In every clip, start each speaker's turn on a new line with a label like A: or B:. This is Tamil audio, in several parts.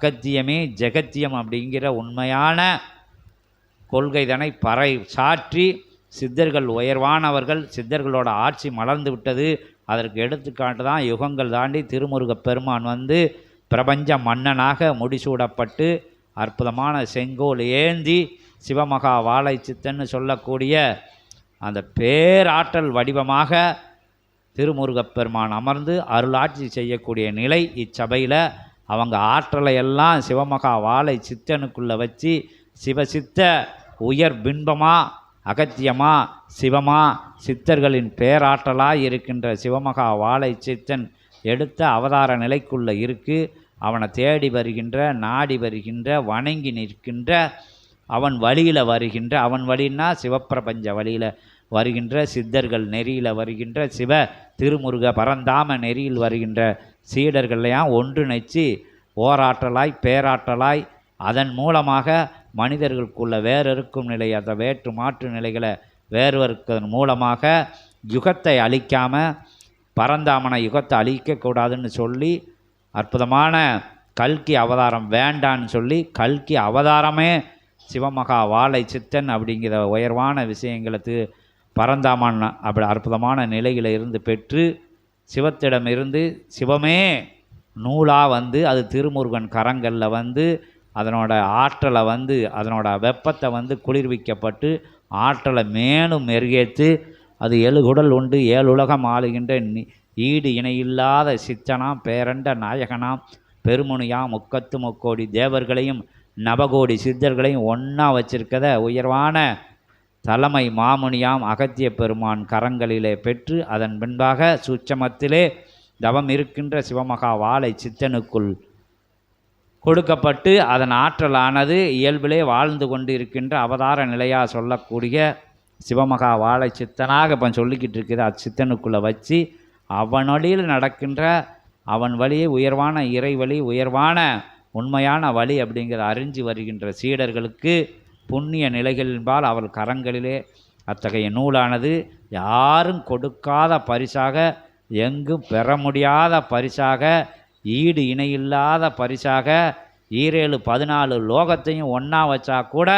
A: அகத்தியமே ஜெகத்தியம் அப்படிங்கிற உண்மையான கொள்கைதனை பறை சாற்றி சித்தர்கள் உயர்வானவர்கள் சித்தர்களோட ஆட்சி மலர்ந்து விட்டது. அதற்கு எடுத்துக்காட்டு தான் யுகங்கள் தாண்டி திருமுருகப் பெருமான் வந்து பிரபஞ்ச மன்னனாக முடிசூடப்பட்டு அற்புதமான செங்கோல் ஏந்தி சிவமகா வாழை சித்தன்னு சொல்லக்கூடிய அந்த பேராற்றல் வடிவமாக திருமுருகப் பெருமான் அமர்ந்து அருளாட்சி செய்யக்கூடிய நிலை இச்சபையில் அவங்க ஆற்றலை எல்லாம் சிவமகா வாழை சித்தனுக்குள்ளே வச்சு சிவசித்த உயர் பின்பமா அகத்தியமா சிவமா சித்தர்களின் பேராற்றலாக இருக்கின்ற சிவமகா வாழை சித்தன் எடுத்த அவதார நிலைக்குள்ளே இருக்குது அவனை தேடி வருகின்ற நாடி வருகின்ற வணங்கி நிற்கின்ற அவன் வழியில் வருகின்ற அவன் வழின்னா சிவப்பிரபஞ்ச வழியில் வருகின்ற சித்தர்கள் நெறியில் வருகின்ற சிவ திருமுருக பரந்தாம நெறியில் வருகின்ற சீடர்களையும் ஒன்றிணைச்சு ஓராற்றலாய் பேராற்றலாய் அதன் மூலமாக மனிதர்களுக்குள்ள வேறறுக்கும் நிலை அந்த வேற்று மாற்று நிலைகளை வேறுவருக்கதன் மூலமாக யுகத்தை அழிக்காமல் பரந்தாமனை யுகத்தை அழிக்கக்கூடாதுன்னு சொல்லி அற்புதமான கல்கி அவதாரம் வேண்டான்னு சொல்லி கல்கி அவதாரமே சிவமகா வாழை சித்தன் அப்படிங்கிற உயர்வான விஷயங்களுக்கு பரந்தாமன் அப்படி அற்புதமான நிலையில் இருந்து பெற்று சிவத்திடமிருந்து சிவமே நூலாக வந்து அது திருமுருகன் கரங்களில் வந்து அதனோட ஆற்றலை வந்து அதனோட வெப்பத்தை வந்து குளிர்விக்கப்பட்டு ஆற்றலை மேலும் மெருகேற்று அது எழுகுடல் உண்டு ஏழுலகம் ஆளுகின்ற ஈடு இணையில்லாத சித்தனாம் பேரண்ட நாயகனாம் பெருமுனியாம் முக்கத்து முக்கோடி தேவர்களையும் நவகோடி சித்தர்களையும் ஒன்றா வச்சிருக்கத உயர்வான தலைமை மாமுனியாம் அகத்திய பெருமான் கரங்களிலே பெற்று அதன் பின்பாக சூட்சமத்திலே தவம் இருக்கின்ற சிவமகா வாழை சித்தனுக்குள் கொடுக்கப்பட்டு அதன் ஆற்றலானது இயல்பிலே வாழ்ந்து கொண்டு இருக்கின்ற அவதார நிலையாக சொல்லக்கூடிய சிவமகா வாழை சித்தனாக இப்போ சொல்லிக்கிட்டு இருக்குது. அச்சித்தனுக்குள்ளே வச்சு அவன் வழியில் நடக்கின்ற அவன் வழியே உயர்வான இறை வழி உயர்வான உண்மையான வழி அப்படிங்கிற அறிஞ்சு வருகின்ற சீடர்களுக்கு புண்ணிய நிலைகளின்பால் அவள் கரங்களிலே அத்தகைய நூலானது யாரும் கொடுக்காத பரிசாக எங்கும் பெற முடியாத பரிசாக ஈடு இணையில்லாத பரிசாக ஈரேழு பதினாலு லோகத்தையும் ஒன்றா வச்சா கூட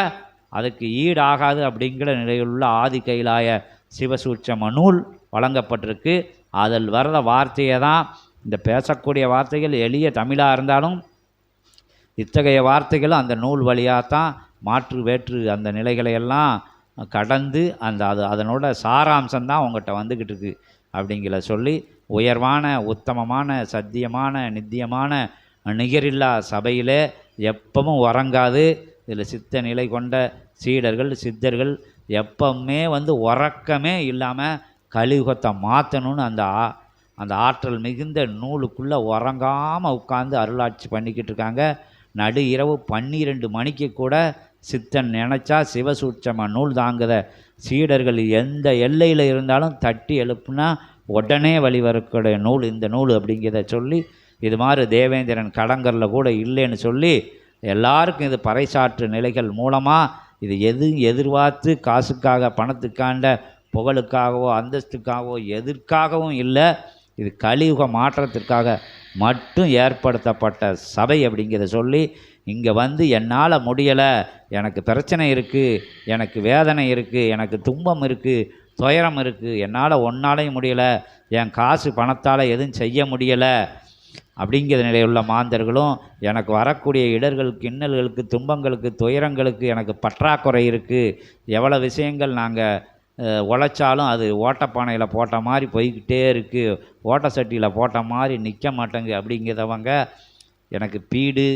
A: அதுக்கு ஈடாகாது அப்படிங்கிற நிலையிலுள்ள ஆதி கைலாய சிவசூட்சம நூல் வழங்கப்பட்டிருக்கு. அதில் வர்ற வார்த்தையை தான் இந்த பேசக்கூடிய வார்த்தைகள் எளிய தமிழாக இருந்தாலும் இத்தகைய வார்த்தைகளும் அந்த நூல் வழியாக தான் மாற்று வேற்று அந்த நிலைகளை எல்லாம் கடந்து அந்த அது அதனோட சாராம்சம் தான் உங்கள்கிட்ட வந்துக்கிட்டு இருக்கு அப்படிங்கிற சொல்லி உயர்வான உத்தமமான சத்தியமான நித்தியமான நிகரில்லா சபையிலே எப்பவும் உறங்காது. இதில் சித்த நிலை கொண்ட சீடர்கள் சித்தர்கள் எப்பவுமே வந்து உறக்கமே இல்லாமல் கலியுகத்தை மாற்றணும்னு அந்த ஆ அந்த ஆற்றல் மிகுந்த நூலுக்குள்ளே உறங்காமல் உட்காந்து அருளாட்சி பண்ணிக்கிட்டு இருக்காங்க. நடு இரவு பன்னிரெண்டு மணிக்கு கூட சித்தன் நினச்சா சிவசூட்சம நூல் தாங்குத. சீடர்கள் எந்த எல்லையில் இருந்தாலும் தட்டி எழுப்புனா உடனே வழிவரக்கூடிய நூல் இந்த நூல் அப்படிங்கிறத சொல்லி இது மாதிரி தேவேந்திரன் கடங்கரில் கூட இல்லைன்னு சொல்லி எல்லாருக்கும் இது பறைசாற்று நிலைகள் மூலமாக இது எது எதிர்பார்த்து காசுக்காக பணத்துக்காண்ட புகழுக்காகவோ அந்தஸ்துக்காகவோ எதற்காகவும் இல்லை. இது கலியுக மாற்றத்திற்காக மட்டும் ஏற்படுத்தப்பட்ட சபை அப்படிங்கிறத சொல்லி இங்கே வந்து என்னால் முடியலை. எனக்கு பிரச்சனை இருக்குது எனக்கு வேதனை இருக்குது எனக்கு துன்பம் இருக்குது துயரம் இருக்குது என்னால் ஒன்னாலையும் முடியலை. என் காசு பணத்தால் எதுவும் செய்ய முடியலை. அப்படிங்கிற நிலையுள்ள மாந்தர்களும் எனக்கு வரக்கூடிய இடர்களுக்கு இன்னல்களுக்கு துன்பங்களுக்கு துயரங்களுக்கு எனக்கு பற்றாக்குறை இருக்குது எவ்வளோ விஷயங்கள் நாங்கள் உழைச்சாலும் அது ஓட்டப்பானையில் போட்ட மாதிரி போய்கிட்டே இருக்குது ஓட்ட சட்டியில் போட்ட மாதிரி நிற்க மாட்டேங்கு அப்படிங்கிறவங்க எனக்கு பீடு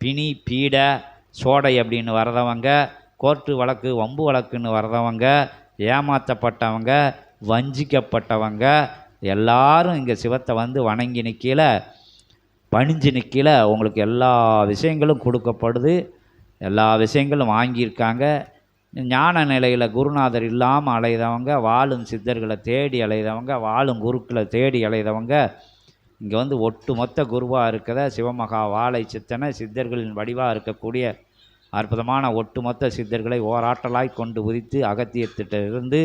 A: பிணி பீடை சோடை அப்படின்னு வர்றவங்க கோர்ட்டு வழக்கு வம்பு வழக்குன்னு வர்றவங்க ஏமாற்றப்பட்டவங்க வஞ்சிக்கப்பட்டவங்க எல்லாரும் இங்கே சிவத்தை வந்து வணங்கி நிற்கல பணிஞ்சு நிற்கல உங்களுக்கு எல்லா விஷயங்களும் கொடுக்கப்படுது. எல்லா விஷயங்களும் வாங்கியிருக்காங்க. ஞான நிலையில் குருநாதர் இல்லாமல் அலைதவங்க வாழும் சித்தர்களை தேடி அலைதவங்க வாழும் குருக்களை தேடி அலைதவங்க இங்கே வந்து ஒட்டுமொத்த குருவாக இருக்கிற சிவமகா வாழை சித்தனை சித்தர்களின் வடிவாக இருக்கக்கூடிய அற்புதமான ஒட்டுமொத்த சித்தர்களை ஓராற்றலாய் கொண்டு உதித்து அகத்தியத்திட்டிருந்து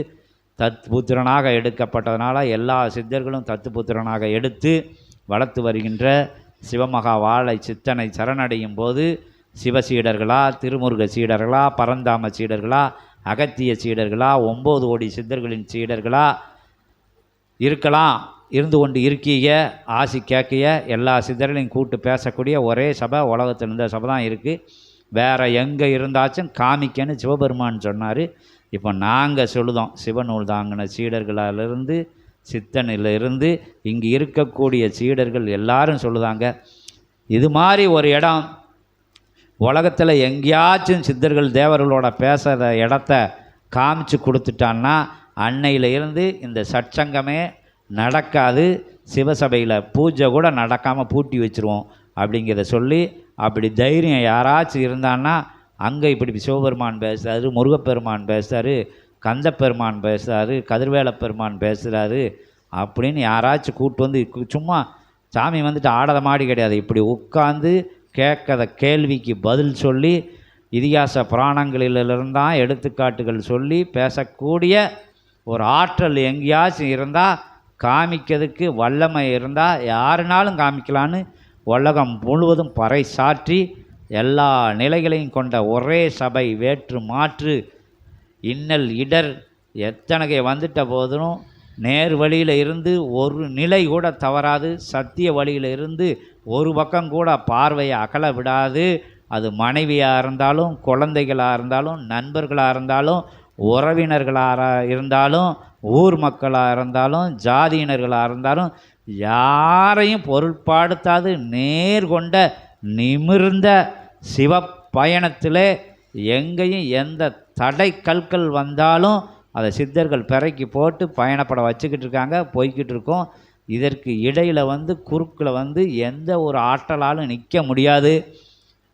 A: தத்புத்திரனாக எடுக்கப்பட்டதனால எல்லா சித்தர்களும் தத்துபுத்திரனாக எடுத்து வளர்த்து வருகின்ற சிவமகா வாழை சித்தனை சரணடையும் போது சிவசீடர்களா திருமுருக சீடர்களா பரந்தாம சீடர்களா அகத்திய சீடர்களா ஒம்பது கோடி சித்தர்களின் சீடர்களா இருக்கலாம். இருந்து கொண்டு இருக்கீங்க ஆசி கேட்கிய எல்லா சித்தர்களையும் கூப்பிட்டு பேசக்கூடிய ஒரே சபை உலகத்தில் இருந்த சபை தான் இருக்குது வேறு எங்கே இருந்தாச்சும் காமிக்கன்னு சிவபெருமான் சொன்னார். இப்போ நாங்கள் சொல்லுதோம் சிவநூல் தாங்கின சீடர்களிலிருந்து சித்தனிலிருந்து இங்கே இருக்கக்கூடிய சீடர்கள் எல்லாரும் சொல்லுதாங்க இது மாதிரி ஒரு இடம் உலகத்தில் எங்கேயாச்சும் சித்தர்கள் தேவர்களோட பேசுகிற இடத்த காமிச்சு கொடுத்துட்டான்னா அன்னையில இருந்து இந்த சற்சங்கமே நடக்காது. சிவசபையில் பூஜை கூட நடக்காமல் பூட்டி வச்சுருவோம் அப்படிங்கிறத சொல்லி அப்படி தைரியம் யாராச்சும் இருந்தான்னா அங்கே இப்படி சிவபெருமான் பேசுகிறாரு முருகப்பெருமான் பேசுகிறாரு கந்தப்பெருமான் பேசுகிறாரு கதிர்வேல பெருமான் பேசுகிறாரு அப்படின்னு யாராச்சும் கூப்பிட்டு வந்து சும்மா சாமி வந்துட்டு ஆடத மாடி கிடையாது. இப்படி உட்காந்து கேட்காத கேள்விக்கு பதில் சொல்லி இதிகாச புராணங்களிலிருந்தான் எடுத்துக்காட்டுகள் சொல்லி பேசக்கூடிய ஒரு ஆற்றல் எங்கேயாச்சும் இருந்தால் காமிக்கிறதுக்கு வல்லமை இருந்தால் யாருனாலும் காமிக்கலான்னு உலகம் முழுவதும் பறை சாற்றி எல்லா நிலைகளையும் கொண்ட ஒரே சபை வேற்று மாற்று. இன்னல் இடர் எத்தனை வந்துட்ட போதும் நேர் வழியில் இருந்து ஒரு நிலை கூட தவறாது. சத்திய வழியில் இருந்து ஒரு பக்கம் கூட பார்வையை அகல விடாது. அது மனைவியாக இருந்தாலும் குழந்தைகளாக இருந்தாலும் நண்பர்களாக இருந்தாலும் உறவினர்களாக இருந்தாலும் ஊர் மக்களாக இருந்தாலும் ஜாதியினர்களாக இருந்தாலும் யாரையும் பொருட்பாடுத்தாது. நேர்கொண்ட நிமிர்ந்த சிவ பயணத்தில் எங்கேயும் எந்த தடை கற்கள் வந்தாலும் அதை சித்தர்கள் பிறக்கி போட்டு பயணப்பட வச்சுக்கிட்டு இருக்காங்க போய்கிட்டு இருக்கோம். இதற்கு இடையில் வந்து குறுக்கில் வந்து எந்த ஒரு ஆற்றலாலும் நிற்க முடியாது.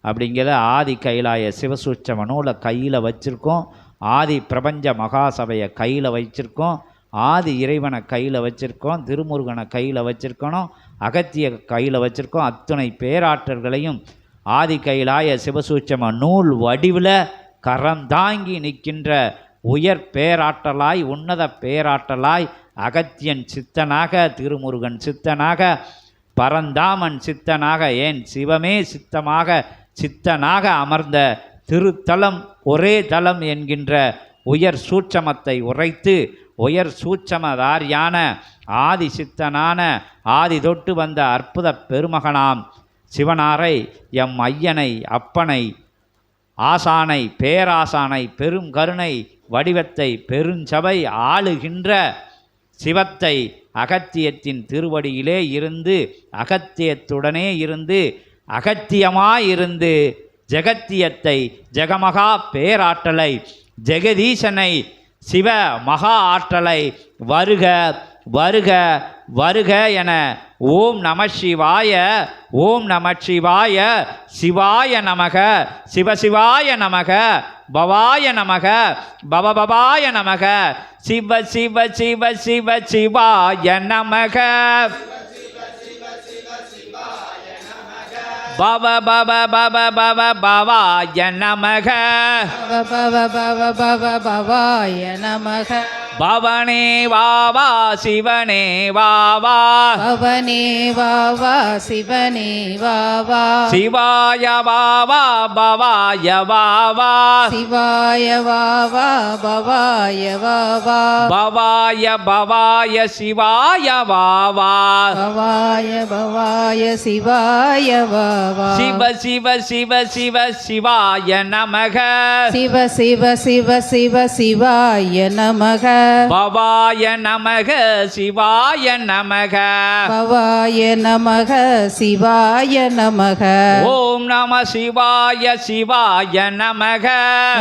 A: அப்படிங்கிறத ஆதி கைலாய சிவசூட்சம நூலை கையில் வச்சுருக்கோம். ஆதி பிரபஞ்ச மகாசபையை கையில் வச்சுருக்கோம். ஆதி இறைவனை கையில் வச்சுருக்கோம். திருமுருகனை கையில் வச்சுருக்கணும். அகத்திய கையில் வச்சுருக்கோம். அத்துணை பேராற்றல்களையும் ஆதி கையிலாய சிவசூட்சம நூல் வடிவில் கரம் தாங்கி நிற்கின்ற உயர் பேராற்றலாய் உன்னத பேராற்றலாய் அகத்தியன் சித்தனாக திருமுருகன் சித்தனாக பரந்தாமன் சித்தனாக ஏன் சிவமே சித்தமாக சித்தனாக அமர்ந்த திருத்தலம் ஒரே தலம் என்கின்ற உயர் சூட்சமத்தை உரைத்து உயர் சூட்சமதாரியான ஆதி சித்தனான ஆதி தொட்டு வந்த அற்புத பெருமகனாம் சிவனாரை எம் ஐயனை அப்பனை ஆசானை பேராசானை பெரும் கருணை வடிவத்தை பெருஞ்சபை ஆளுகின்ற சிவத்தை அகத்தியத்தின் திருவடியிலே இருந்து அகத்தியத்துடனே இருந்து அகத்தியமாயிருந்து ஜெகத்தியத்தை ஜெகமகா பேராற்றலை ஜெகதீசனை சிவ மகா ஆற்றலை வருக வருக வருக என ஓம் நம சிவாய ஓம் நம சிவாய சிவாய நமக சிவசிவாய நமக பவாய நமக பவபவாய நமக சிவ சிவ சிவ சிவ சிவாய நமக. பவ பவ பவ பவ பவாய நமக.
B: பவ பவ பவ பவ பவாய நமக.
A: பவனே வாவா சிவனே வாவா.
B: பவனே வாவா சிவனே வாவா.
A: சிவாய வாவா பவாய வாவா.
B: சிவாய வாவா பவாய வாவா.
A: பவாய பவாய சிவாய வாவா.
B: பவாய பவாய சிவாய வாவா.
A: சிவ சிவ சிவ சிவ சிவாய நமக.
B: சிவ சிவ சிவ சிவ சிவாய நமக.
A: பவாய நமக சிவாய நமக.
B: பவாய நமக சிவாய நமக.
A: ஓம் நம சிவாய சிவாய நமக.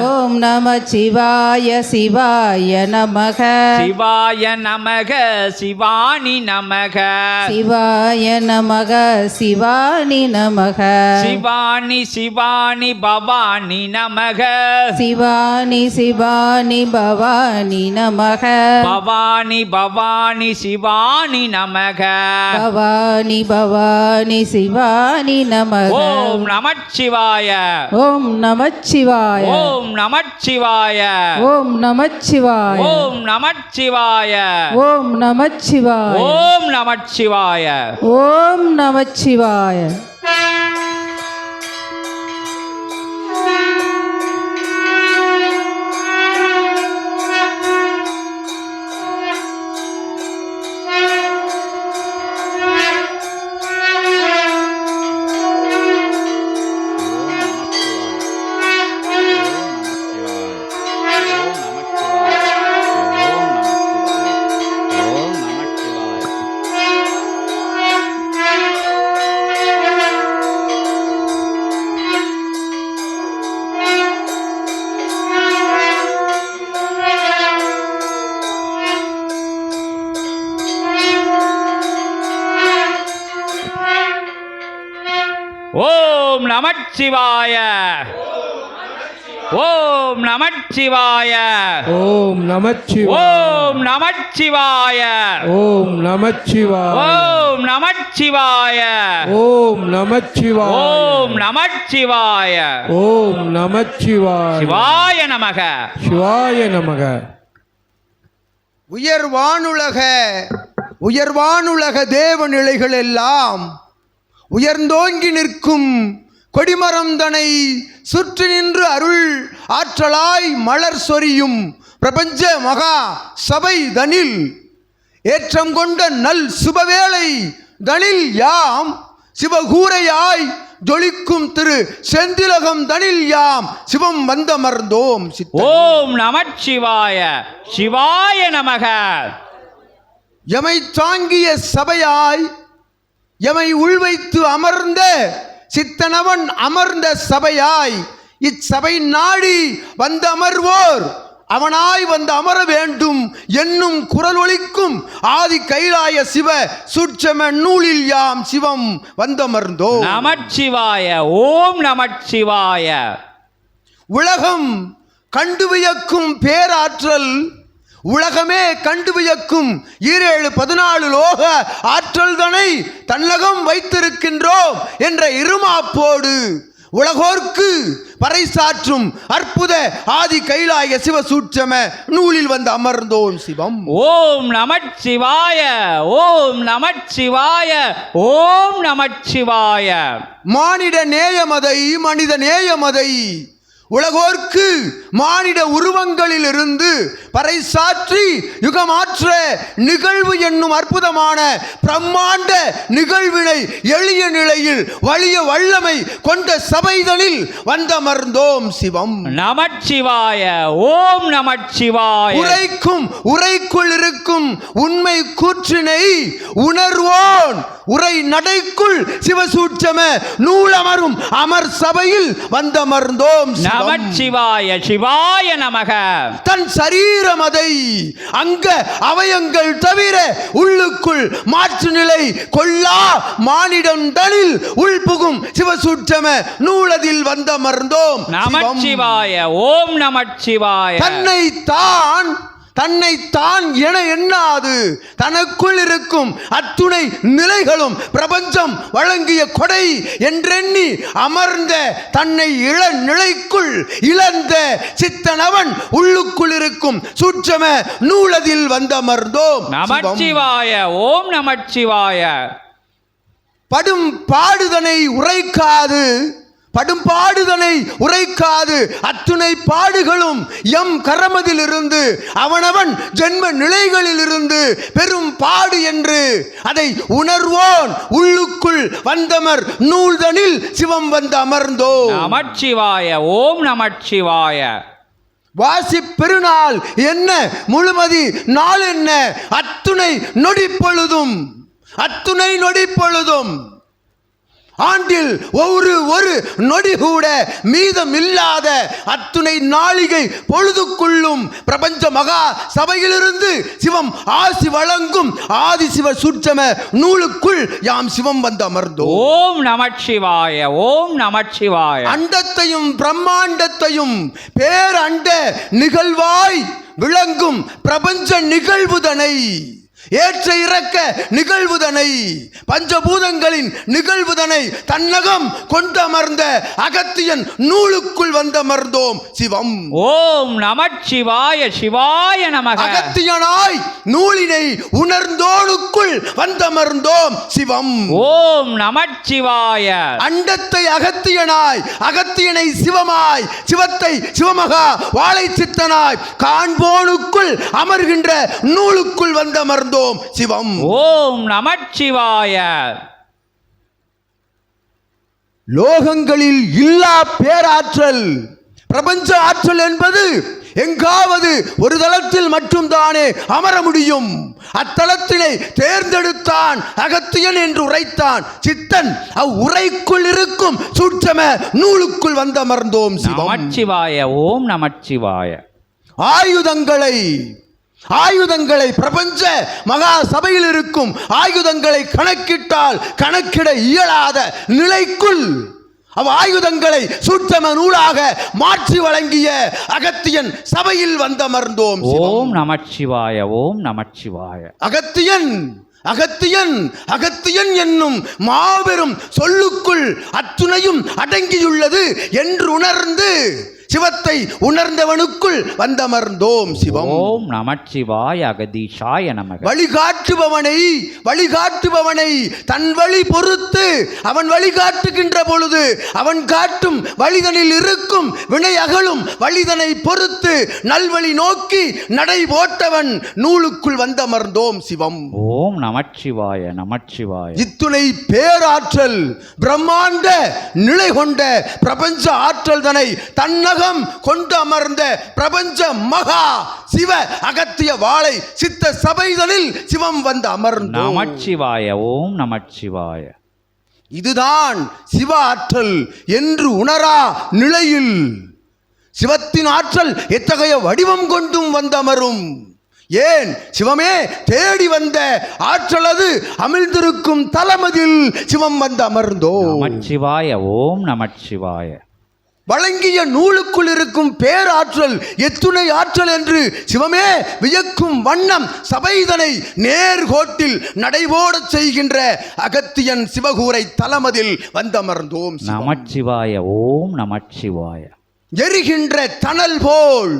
B: ஓம் நம சிவாய சிவாய நமக.
A: சிவாய நமக சிவானி நமக.
B: சிவாய நமக சிவானி நமக.
A: சிவானி சிவானி பவானி நமக.
B: சிவானி சிவானி பவானி நமக நமக.
A: பவானி பவானி சிவானி நமக.
B: பவானி பவானி சிவானி நமக.
A: ஓம் நமச்சிவாய.
B: ஓம் நமச்சிவாய.
A: ஓம் நமச்சிவாய.
B: ஓம் நமச்சிவாய.
A: ஓம் நமச்சிவாய.
B: ஓம் நமச்சிவாய.
A: ஓம் நமச்சிவாய.
B: ஓம் நமச்சிவாய.
A: Thank you. நமச்சிவாய. ஓம் நமச்சிவாய.
C: ஓம் நமச்சிவாய.
A: ஓம் நமச்சிவாய.
C: ஓம் நமச்சிவாய.
A: ஓம் நமச்சிவாய.
C: ஓம் நமச்சிவாய.
A: ஓம் நமச்சிவாய.
C: ஓம் நமச்சிவாய.
A: சிவாய நமக.
C: சிவாய நமக.
D: உயர்வானுலக உயர்வானுலக தேவ நிலைகள் எல்லாம் உயர்ந்தோங்கி நிற்கும் கொடிமரம் தனை சுற்றி நின்று அருள் ஆற்றலாய் மலர் சொரியும் பிரபஞ்ச மகா சபை தனில். ஏற்றம் கொண்ட நல் சுபவேளை தனில் யாம். சிவகூரையாய் ஜொலிக்கும் திரு செந்திலகம் தனில் யாம். சிவம் வந்தமர்ந்தோம்
A: ஓம் நமச்சிவாய சிவாய நமக.
D: எமை தாங்கிய சபையாய் எமை உள்வைத்து அமர்ந்த சித்தனவன் அமர்ந்த சபையாய் இச்சபை நாடி வந்து அமர்வோர். அவனாய் வந்து அமர வேண்டும் என்னும் குரல் ஒலிக்கும் ஆதி கைலாய சிவ சூட்சம நூலில் யாம் சிவம் வந்தமர்ந்தோம்.
A: நமச்சிவாய ஓம் நமச்சிவாய.
D: உலகம் கண்டு வியக்கும் பேராற்றல் உலகமே கண்டு வியக்கும் ஈரேழு பதினாலு லோக ஆற்றல் தனை தன்னகம் வைத்திருக்கின்றோம் என்ற இருமாப்போடு உலகோர்க்கு பறைசாற்றும் அற்புத ஆதி கைலாய சிவ சூட்சம நூலில் வந்து அமர்ந்தோம் சிவம்.
A: ஓம் நமச்சிவாய ஓம் நமச்சிவாய ஓம் நமச்சிவாய.
D: மானிட நேயமதை மனித நேயமதை. உலகோர்க்கு மானிட உருவங்களிலிருந்து பறைசாற்றி யுகமாற்ற நிகழ்வு என்னும் அற்புதமான பிரம்மாண்ட நிகழ்வினை எளிய நிலையில் வலிய வல்லமை கொண்ட சபைதனில் வந்தமர்ந்தோம் சிவம்.
A: நமச்சிவாய ஓம் நமச்சிவாய.
D: உரைக்கும் உரைக்குள் இருக்கும் உண்மை கூற்றினை உணர்வோன். உரை நடைக்குள் சிவசூட்சம நூலமரும் அமர் சபையில் வந்தமர்ந்தோம்.
A: நமச்சிவாய சிவாய நமக.
D: தன் சரீரமதை அங்க அவயங்கள் தவிர உள்ளுக்குள் மாற்று நிலை கொல்லா மானிடம் தனில் உள்புகும் சிவசூட்சம நூலதில் வந்தமர்ந்தோம். சிவம்.
A: நமச்சிவாய ஓம் நமச்சிவாய.
D: தன்னை தான் தன்னை தான் என எண்ணாது. தனக்குள் இருக்கும் அத்துணை நிலைகளும் பிரபஞ்சம் வழங்கிய கொடை என்றெண்ணி அமர்ந்த தன்னை இள நிலைக்குள் இழந்த சித்தனவன் உள்ளுக்குள் இருக்கும் சூட்சம நூலதில் வந்தமர்ந்தோம்.
A: நமச்சிவாய ஓம் நமச்சிவாய.
D: படும் பாடுதனை உரைக்காது. படும் பாடுதனை உரைக்காது. அத்துணை பாடுகளும் எம் கரமதிலிருந்து அவனவன் ஜென்ம நிலைகளிலிருந்து பெரும் பாடு என்று அதை உணர்வோன் உள்ளுக்குள் வந்தமர் நூல்தனில் சிவம் வந்து அமர்ந்தோ
A: நமச்சிவாய ஓம் நமச்சிவாய.
D: வாசி பெருநாள் என்ன முழுமதி நாள் என்ன அத்துணை நொடி பொழுதும் அத்துணை நொடி பொழுதும் ஆண்டில் ஒரு ஒரு நொடி கூட மீதமில்லாத அத்துணை நாளிகை பொழுதுக்குள்ளும் பிரபஞ்ச மகா சபையிலிருந்து சிவம் ஆசி வழங்கும் ஆதிசிவ சுற்றம நூலுக்குள் யாம் சிவம் வந்து அமர்ந்தோம்.
A: ஓம் நமச்சிவாய ஓம் நமச்சிவாய.
D: அண்டத்தையும் பிரம்மாண்டத்தையும் பேரண்ட நிகழ்வாய் விளங்கும் பிரபஞ்ச நிகழ்வுதனை. ஏற்ற இறக்க நிகழ்வுதனை பஞ்சபூதங்களின் நிகழ்வுதனை தன்னகம் கொண்டமர்ந்த அகத்தியன் நூலுக்குள் வந்தமர்ந்தோம் சிவம்.
A: ஓம் நமச்சிவாய சிவாய நமக.
D: அகத்தியனாய் நூலினை உணர்ந்தோனுக்குள் வந்தமர்ந்தோம் சிவம்.
A: ஓம் நமச்சிவாய.
D: அண்டத்தை அகத்தியனாய் அகத்தியனை சிவமாய் சிவத்தை சிவமகா வாழை சித்தனாய் காண்போனுக்குள் அமர்கின்ற நூலுக்குள் வந்தமர்ந்தோம் சிவம்.
A: ஓம் நமச்சிவாய.
D: லோகங்களில் இல்லா பேராற்றல். பிரபஞ்ச ஆற்றல் என்பது எங்காவது ஒரு தளத்தில் மட்டும்தானே அமர முடியும். அத்தலத்தினை தேர்ந்தெடுத்தான் அகத்தியன் என்று உரைத்தான் சித்தன். அவ்வுரைக்குள் இருக்கும் சூட்சம நூலுக்குள் வந்தமர்ந்தோம்
A: நமச்சிவாய ஓம் நமச்சிவாய.
D: ஆயுதங்களை ஆயுதங்களை பிரபஞ்ச மகா சபையில் இருக்கும் ஆயுதங்களை கணக்கிட்டால் கணக்கிட இயலாத நிலைக்குள் அவ் ஆயுதங்களை சூட்சம நூலாக மாற்றி வழங்கிய அகத்தியன் சபையில் வந்தமர்ந்தோம் சிவம்.
A: ஓம் நமச்சிவாய ஓம் நமச்சிவாய
D: அகத்தியன் அகத்தியன் அகத்தியன் என்னும் மாபெரும் சொல்லுக்குள் அத்துணையும் அடங்கியுள்ளது என்று உணர்ந்து சிவத்தை உணர்ந்தவனுக்குள் வந்தமர்ந்தோம் சிவம்.
A: ஓம் நமச்சிவாய அகதீஷாய நமக.
D: வழிகாட்டுபவனை வழிகாட்டுபவனை தன் வழி பொறுத்து அவன் வழிகாட்டுகின்ற பொழுது அவன் காட்டும் வழிதனில் இருக்கும் வினை அகலும் வழிதனை பொறுத்து நல்வழி நோக்கி நடை போட்டவன் நூலுக்குள் வந்தமர்ந்தோம் சிவம்.
A: ஓம் நமச்சிவாய நமச்சிவாய.
D: இத்துணை பேராற்றல் பிரம்மாண்ட நிலை கொண்ட பிரபஞ்ச ஆற்றல் தனை தன்னகம் கொண்டு அமர்ந்த பிரபஞ்ச மகா சிவ அகத்திய வாளை சித்த சபைதனில் சிவம் வந்து அமர்ந்தோம்.
A: நமச்சிவாய ஓம் நமச்சிவாய.
D: இதுதான் சிவ ஆற்றல் என்று உணரா நிலையில். சிவத்தின் ஆற்றல் எத்தகைய வடிவம் கொண்டும் வந்தமரும்? ஏன் சிவமே தேடி வந்த ஆற்றல் அது? அமிழ்ந்திருக்கும் தலமதில் சிவம் வந்து அமர்ந்தோ
A: நமச்சிவாய ஓம் நமச்சிவாய.
D: வழங்கிய நூலுக்குள் இருக்கும் பேராற்றல் எத்துணை ஆற்றல் என்று சிவமே வியக்கும் வண்ணம் சபைதனை நேர்கோட்டில் நடைபோடச் செய்கின்ற அகத்தியன் சிவகூரை தலமதில் வந்தமர்ந்தோம்.
A: நமச்சிவாய ஓம் நமச்சிவாய
D: எரிகின்ற தணல் போல்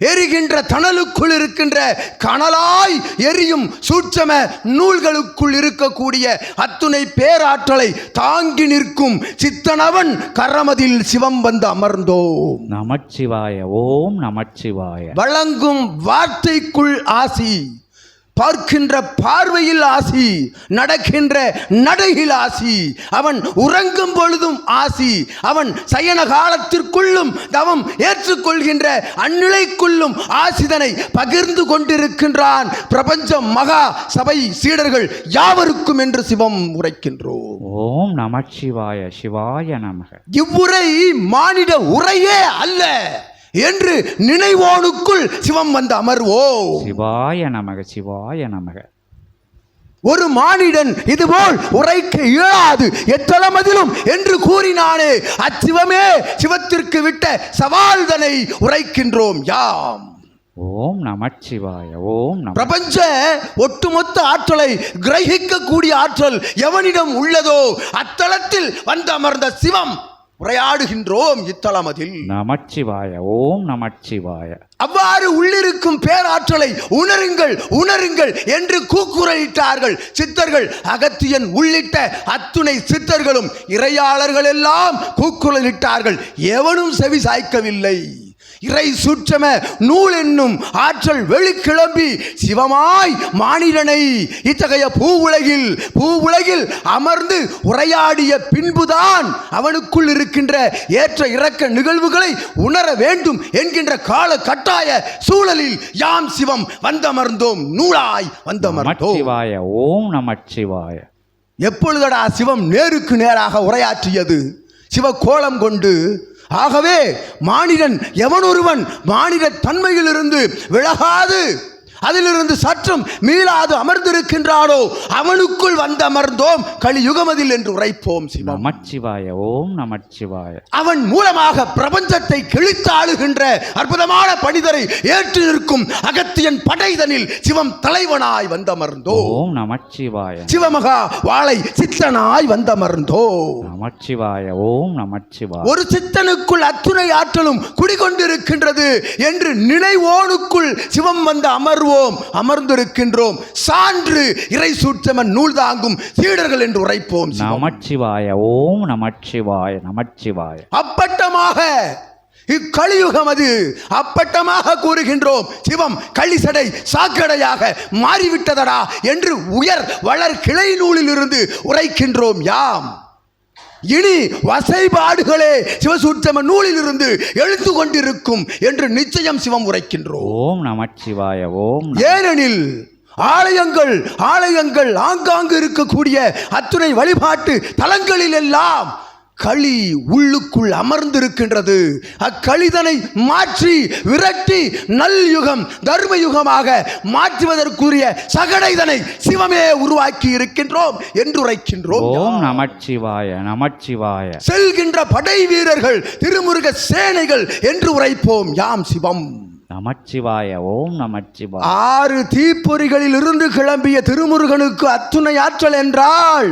D: எரிகின்ற தணலுக்குள் இருக்கின்ற கனலாய் எரியும் சூட்சம நூல்களுக்குள் இருக்கக்கூடிய அத்துணை பேராற்றலை தாங்கி நிற்கும் சித்தனவன் கரமதில் சிவம் வந்து அமர்ந்தோம்.
A: நமச்சிவாய ஓம் நமச்சிவாய.
D: வழங்கும் வார்த்தைக்குள் ஆசி. பார்க்கின்ற பார்வையில் ஆசி நடக்கின்ற நடையில் ஆசி. அவன் உறங்கும் பொழுதும் ஆசி. அவன் சயன காலத்திற்குள்ளும் தவம் ஏற்றுக்கொள்கின்ற அந்நிலைக்குள்ளும் ஆசிதனை பகிர்ந்து கொண்டிருக்கின்றான் பிரபஞ்ச மகா சபை சீடர்கள் யாவருக்கும் என்று சிவம் உரைக்கின்றோம்.
A: ஓம் நமச்சிவாய சிவாய நமக.
D: இவ்வுரை மானிட உரையே அல்ல. என்று நினைவோனுக்குள் சிவம் வந்து அமர்வோ
A: சிவாய நமக சிவாய நமக.
D: ஒரு மானிடன் இதுபோல் உரைக்க இயலாது. எத்தளமதிலும் என்று கூறினானே அச்சிவமே சிவத்திற்கு விட்ட சவால்தனை உரைக்கின்றோம். யாம்.
A: ஓம் நமச்சிவாய ஓம்
D: பிரபஞ்ச ஒட்டுமொத்த ஆற்றலை கிரகிக்கக்கூடிய ஆற்றல் எவனிடம் உள்ளதோ அத்தலத்தில் வந்து அமர்ந்த சிவம். உரையாடுகின்றோம் இத்தலமதில்.
A: நமச்சிவாய ஓம் நமச்சிவாய.
D: அவ்வாறு உள்ளிருக்கும் பேராற்றலை உணருங்கள் உணருங்கள் என்று கூக்குரலிட்டார்கள் சித்தர்கள். அகத்தியன் உள்ளிட்ட அத்துணை சித்தர்களும் இறையாளர்கள் எல்லாம் கூக்குரலிட்டார்கள். எவனும் செவி சாய்க்கவில்லை. இறை சுற்றம நூல் என்னும் ஆற்றல் வெளிக்கிளம்பி சிவமாய் மானிடனை இத்தகைய பூ உலகில் பூ உலகில் அமர்ந்து உரையாடிய பின்புதான் அவனுக்குள் இருக்கின்ற ஏற்ற இறக்க நிகழ்வுகளை உணர வேண்டும் என்கின்ற கால கட்டாய சூழலில் யாம் சிவம் வந்தமர்ந்தோம் நூலாய் வந்தமர்ந்தோம்.
A: ஓம் நமச்சிவாய.
D: எப்பொழுதடா சிவம் நேருக்கு நேராக உரையாற்றியது? சிவகோலம் கொண்டு ஆகவே மானிடன் எவனொருவன் மானிட தன்மையிலிருந்து விலகாது. அதிலிருந்து சற்றும் மீளாது அமர்ந்திருக்கின்றானோ அவனுக்குள் வந்து அமர்ந்தோம் கலியுகமதில் என்று உரைப்போம்
A: நமச்சிவாய ஓம் நமச்சிவாய.
D: அவன் மூலமாக பிரபஞ்சத்தை கிழித்து ஆளுகின்ற அற்புதமான பணிதரை ஏற்று நிற்கும் அகத்தியன் படைதனில் சிவம் தலைவனாய் வந்தமர்ந்தோ.
A: ஓம் நமச்சிவாய.
D: சிவமகா வாளை சித்தனாய் வந்தமர்ந்தோ.
A: நமச்சிவாய ஓம் நமச்சிவாய.
D: ஒரு சித்தனுக்குள் அத்துணை ஆற்றலும் குடிகொண்டிருக்கின்றது என்று நினைவோனுக்குள் சிவம் வந்து அமர்வோம் அமர்ந்திருக்கின்றோம். சான்று இறை சூட்சமன் நூல் தாங்கும் சீடர்கள் என்று உரைப்போம்.
A: நமச்சிவாய ஓம் நமச்சிவாய நமச்சிவாய.
D: அப்பட்டமாக இக்கலியுகம் அது. அப்பட்டமாக கூறுகின்றோம் சிவம் களிசடை சாக்கடையாக மாறிவிட்டதடா என்று உயர் வளர் கிளை நூலிலிருந்து உரைக்கின்றோம் யாம். இனி வசைபாடுகளே சிவசூட்சம நூலிலிருந்து எழுத்து கொண்டிருக்கும் என்று நிச்சயம் சிவம் உரைக்கின்றோம்.
A: ஓம் நமச்சிவாய ஓம்
D: ஏனெனில் ஆலயங்கள் ஆலயங்கள் ஆங்காங்கு இருக்கக்கூடிய அத்துணை வழிபாட்டு தலங்களில் எல்லாம் களி உள்ளுக்குள் அமர்ந்திருக்கின்றது. அக்களிதனை மாற்றி விரட்டி நல் யுகம் தர்ம யுகமாக மாற்றுவதற்குரிய சகடைதனை சிவமே உருவாக்கி இருக்கின்றோம் என்று உரைக்கின்றோம்
A: நமச்சிவாய நமச்சிவாய.
D: செல்கின்ற படை வீரர்கள் திருமுருக சேனைகள் என்று உரைப்போம். யாம் சிவம்?
A: நமச்சிவாய ஓம் நமச்சிவாய.
D: ஆறு தீப்பொறிகளில் இருந்து கிளம்பிய திருமுருகனுக்கு அத்துணை ஆற்றல் என்றால்?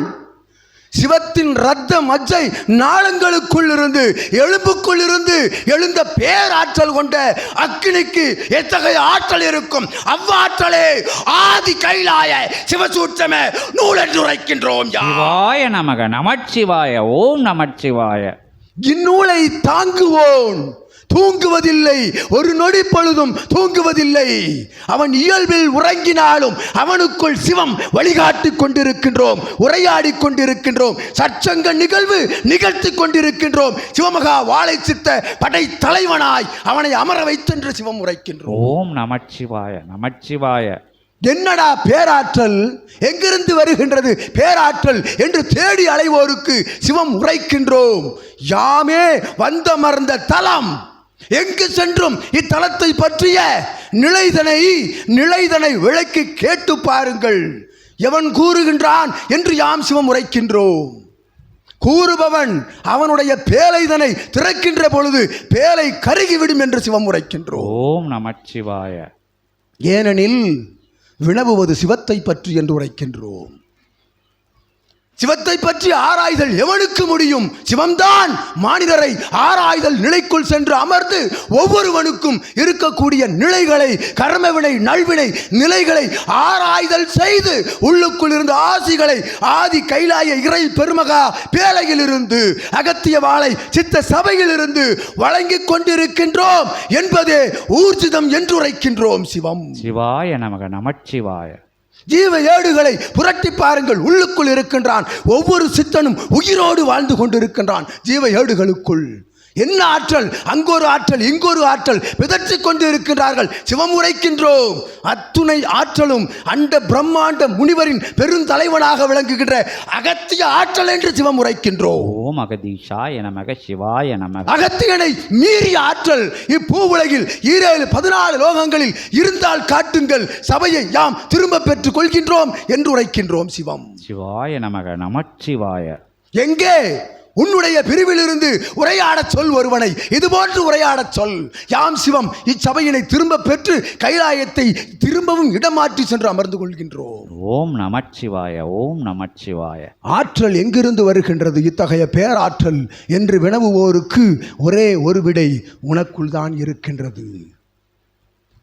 D: சிவத்தின் ரத்த மஜ்ஜை நாளங்களுக்குள் இருந்து எலும்புக்குள் இருந்து எழுந்த பேராற்றல் கொண்ட அக்கினிக்கு எத்தகைய ஆற்றல் இருக்கும்? அவ்வாற்றலே ஆதி கைலாய சிவசூட்சம நூல் என்று உரைக்கின்றோம் யாம்.
A: சிவாய நமக நமச்சிவாய ஓம் நமச்சிவாய.
D: இந்நூலை தாங்குவோன். தூங்குவதில்லை. ஒரு நொடி பொழுதும் தூங்குவதில்லை. அவன் இயல்பில் உறங்கினாலும் அவனுக்குள் சிவம் வழிகாட்டி கொண்டிருக்கின்றோம் உரையாடி கொண்டிருக்கின்றோம் சற்சங்க நிகழ்வு நிகழ்த்தி கொண்டிருக்கின்றோம். சிவமகா வாழை சித்த படை தலைவனாய் அவனை அமர வைத்தென்று சிவம் உரைக்கின்றோம்.
A: ஓம் நமச்சிவாய நமச்சிவாய.
D: என்னடா பேராற்றல்? எங்கிருந்து வருகின்றது பேராற்றல் என்று தேடி அலைவோருக்கு சிவம் உரைக்கின்றோம். யாமே வந்தமர்ந்த தலம். எங்கு சென்றும் இத்தலத்தை பற்றிய நிலைதனை நிலைதனை விளக்கி கேட்டு பாருங்கள். எவன் கூறுகின்றான் என்று யாம் சிவம் உரைக்கின்றோம். கூறுபவன் அவனுடைய பேலைதனை திறக்கின்ற பொழுது பேலை கருகிவிடும் என்று சிவம் உரைக்கின்றோம்.
A: ஓம் நமச்சிவாய.
D: ஏனெனில் வினவுவது சிவத்தை பற்றி என்று உரைக்கின்றோம். சிவத்தை பற்றி ஆராய்தல் எவனுக்கு முடியும்? சிவம்தான் மானிடரை ஆராய்தல் நிலைக்குள் சென்று அமர்ந்து ஒவ்வொருவனுக்கும் இருக்கக்கூடிய நிலைகளை கர்மவினை நல்வினை நிலைகளை ஆராய்தல் செய்து உள்ளுக்குள் இருந்த ஆசிகளை ஆதி கைலாய இறை பெருமகா பேழையிலிருந்து அகத்திய வாளை சித்த சபையிலிருந்து வழங்கிக் கொண்டிருக்கின்றோம் என்பதே ஊர்ஜிதம் என்றுரைக்கின்றோம் சிவம்.
A: சிவாய நமக நமச்சிவாய.
D: ஜீவ ஏடுகளை புரட்டி பாருங்கள். உள்ளுக்குள் இருக்கின்றான். ஒவ்வொரு சித்தனும் உயிரோடு வாழ்ந்து கொண்டிருக்கின்றான். ஜீவ ஏடுகளுக்குள். என்ன ஆற்றல்? அங்கொரு ஆற்றல் இங்கொரு ஆற்றல் பிதற்றிக் கொண்டு இருக்கின்றார்கள் சிவம் உரைக்கின்றோம் அத்துணை ஆற்றலும் அண்ட பிரம்மாண்ட முனிவரின் பெருந்தலைவனாக விளங்குகின்ற அகத்திய ஆற்றல் என்று சிவம் உரைக்கின்றோம்
A: ஓம் அகதீஷாய நமக சிவாய நமக.
D: அகத்தியனை மீறிய ஆற்றல் இப்பூவுலகில் ஈரேழு பதினாலு லோகங்களில் இருந்தால் காட்டுங்கள். சபையை யாம் திரும்ப பெற்றுக் கொள்கின்றோம் என்று உரைக்கின்றோம் சிவம்.
A: சிவாய நமக நமச்சிவாய.
D: எங்கே? உன்னுடைய பிரிவிலிருந்து உரையாடச் சொல் ஒருவனை. இதுபோன்று உரையாடச் சொல். யாம் சிவம் இச்சபையினை திரும்ப பெற்று கைலாயத்தை திரும்பவும் இடமாற்றி சென்று அமர்ந்து கொள்கின்றோம்.
A: ஓம் நமச்சிவாய ஓம் நமச்சிவாய.
D: ஆற்றல் எங்கிருந்து வருகின்றது? இத்தகைய பேராற்றல் என்று வினவுவோருக்கு ஒரே ஒரு விடை உனக்குள் தான் இருக்கின்றது.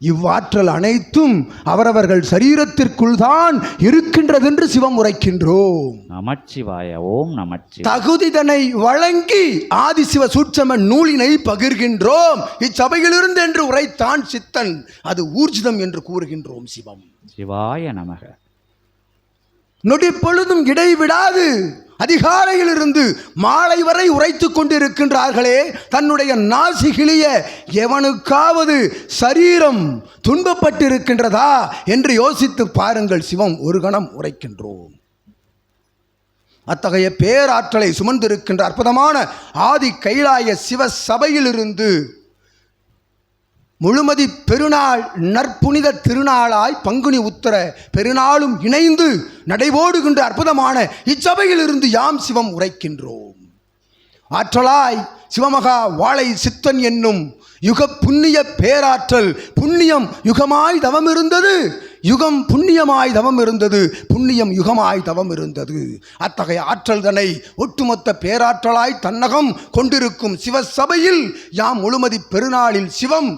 D: இவ்வாற்றல் அனைத்தும் அவரவர்கள் சரீரத்திற்குள் தான் இருக்கின்றது என்று சிவம் உரைக்கின்றோம்.
A: நமச்சிவாய ஓம் நமச்சிவாய.
D: தகுதிதனை வழங்கி ஆதிசிவ சூட்சம நூலினை பகிர்கின்றோம். இச்சபையிலிருந்து என்று உரைத்தான் சித்தன். அது ஊர்ஜிதம் என்று கூறுகின்றோம் சிவம்.
A: சிவாய நமக.
D: நொடி பொழுதும் இடைவிடாது அதிகாலையிலிருந்து மாலை வரை உரைத்துக் கொண்டிருக்கின்றார்களே தன்னுடைய நாசி கிளிய எவனுக்காவது சரீரம் துன்பப்பட்டிருக்கின்றதா என்று யோசித்து பாருங்கள். சிவம் ஒரு கணம் உரைக்கின்றோம். அத்தகைய பேராற்றலை சுமந்திருக்கின்ற அற்புதமான ஆதி கைலாய சிவ சபையிலிருந்து முழுமதி பெருநாள் நற்புனித திருநாளாய் பங்குனி உத்தர பெருநாளும் இணைந்து நடைபோடுகின்ற அற்புதமான இச்சபையிலிருந்து யாம் சிவம் உரைக்கின்றோம். ஆற்றலாய் சிவமகா வாழை சித்தன் என்னும் யுக புண்ணிய பேராற்றல் புண்ணியம் யுகமாய் தவம் இருந்தது யுகம் புண்ணியமாய் தவம் இருந்தது புண்ணியம் யுகமாய் தவம் இருந்தது அத்தகைய ஆற்றல் தன்னை ஒட்டுமொத்த பேராற்றலாய் தன்னகம் கொண்டிருக்கும் சிவசபையில் யாம் முழுமதி பெருநாளில் சிவம்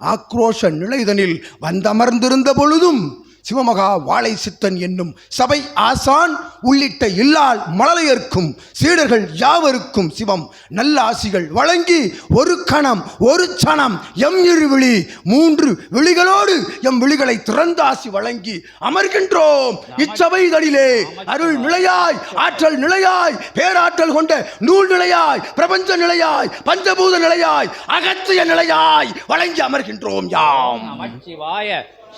D: ஆக்ரோஷ நிலைதனில் வந்தமர்ந்திருந்த பொழுதும் சிவமகா வாழை சித்தன் என்னும் சபை ஆசான் உள்ளிட்ட இல்லால் மழலையர்க்கும் சீடர்கள் யாவருக்கும் சிவம் நல்ல ஆசிகள் வழங்கி ஒரு கணம் ஒரு சணம் எம் இரு விழி மூன்று விழிகளோடு எம் விழிகளை திறந்த ஆசி வழங்கி அமர்கின்றோம். இச்சபைதனிலே அருள் நிலையாய் ஆற்றல் நிலையாய் பேராற்றல் கொண்ட நூல் நிலையாய் பிரபஞ்ச நிலையாய் பஞ்சபூத நிலையாய் அகத்திய நிலையாய் வழங்கி அமர்கின்றோம் யாம்.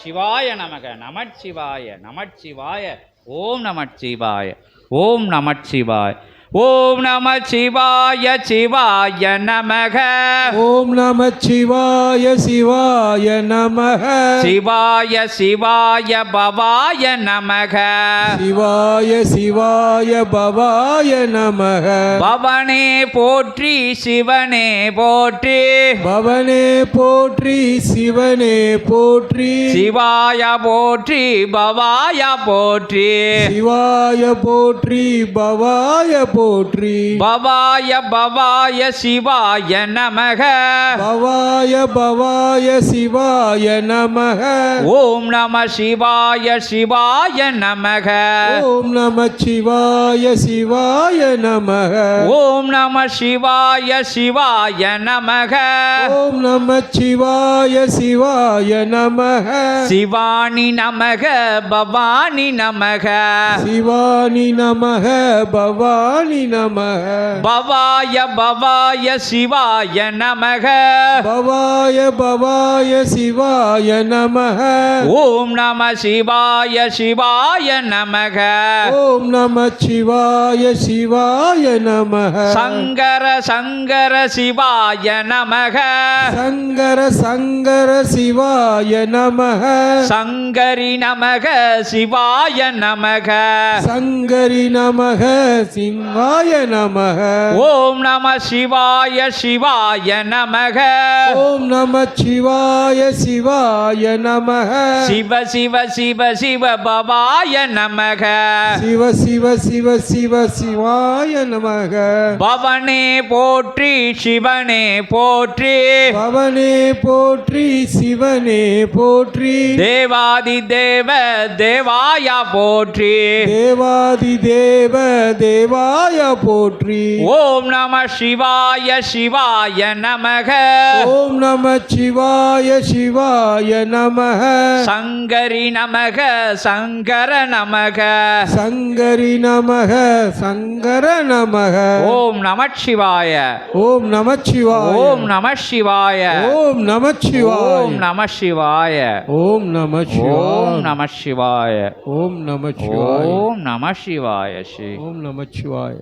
A: சிவாய நமக நமச்சிவாய நமச்சிவாய ஓம் நமச்சிவாய ஓம் நமச்சிவாய. ஓம் நமச்சிவாய சிவாய நமக
C: ஓம் நம சிவாய சிவாய நமக
A: சிவாய சிவாய பவாய நமக
C: சிவாய சிவாய பவாய நமக
A: பவனே போற்றி சிவனே போற்றி
C: பவனே போற்றி சிவனே போற்றி
A: சிவாய போற்றி பவாய போற்றி
C: சிவாய போற்றி பவாய போற்றி
A: பவாய பவாய சிவாய நமக.
C: பவாய பவாய சிவாய நமக.
A: ஓம் நம சிவாய சிவாய நமக.
C: ஓம் நம சிவாய சிவாய நமக.
A: ஓம் நம சிவாய சிவாய நமக.
C: ஓம் நம சிவாய சிவாய நமக.
A: சிவானி நமக பவானி நமக.
C: சிவானி நமக பவானி நமக
A: பவாய பவாய சிவாய நமக.
C: பவாய பவாய சிவாய நமக.
A: ஓம் நம சிவாய சிவாய நமக.
C: ஓம் நம சிவாய சிவாய நமக.
A: சங்கர சங்கர சிவாய நமக.
C: சங்கர சங்கர சிவாய நமக.
A: சங்கரி நமக சிவாய நமக.
C: சங்கரி நமக சிவாய நமக.
A: ஓம் நம சிவாய சிவாய நமக.
C: ஓம் நம சிவாய சிவாய நமக.
A: சிவ சிவ சிவ சிவ பவாய நமக.
C: சிவ சிவ சிவ சிவ சிவாய நமக.
A: பவனே போற்றி சிவனே போற்றி.
C: பவனே போற்றி சிவனே போற்றி.
A: தேவாதி தேவ தேவாய போற்றி.
C: தேவாதி தேவ தேவாய போற்றி
A: ஓம் நம சிவாய சிவாய நமக
C: ஓம் நம சிவாய சிவாய நமக
A: சங்கரி நமக சங்கர நமக
C: சங்கரி நமக சங்கர நமக
A: ஓம் நம சிவாய
C: ஓம் நம சிவாய
A: ஓம் நம சிவாய
C: ஓம் நம சிவாய
A: ஓம் நம சிவாய
C: ஓம் நம
A: ஓம்
C: சிவாய
A: நம சிவாய
C: ஓம் நம சிவாய
A: ஓம் நம சிவாய ஸ்ரீ
C: ஓம் நம சிவாய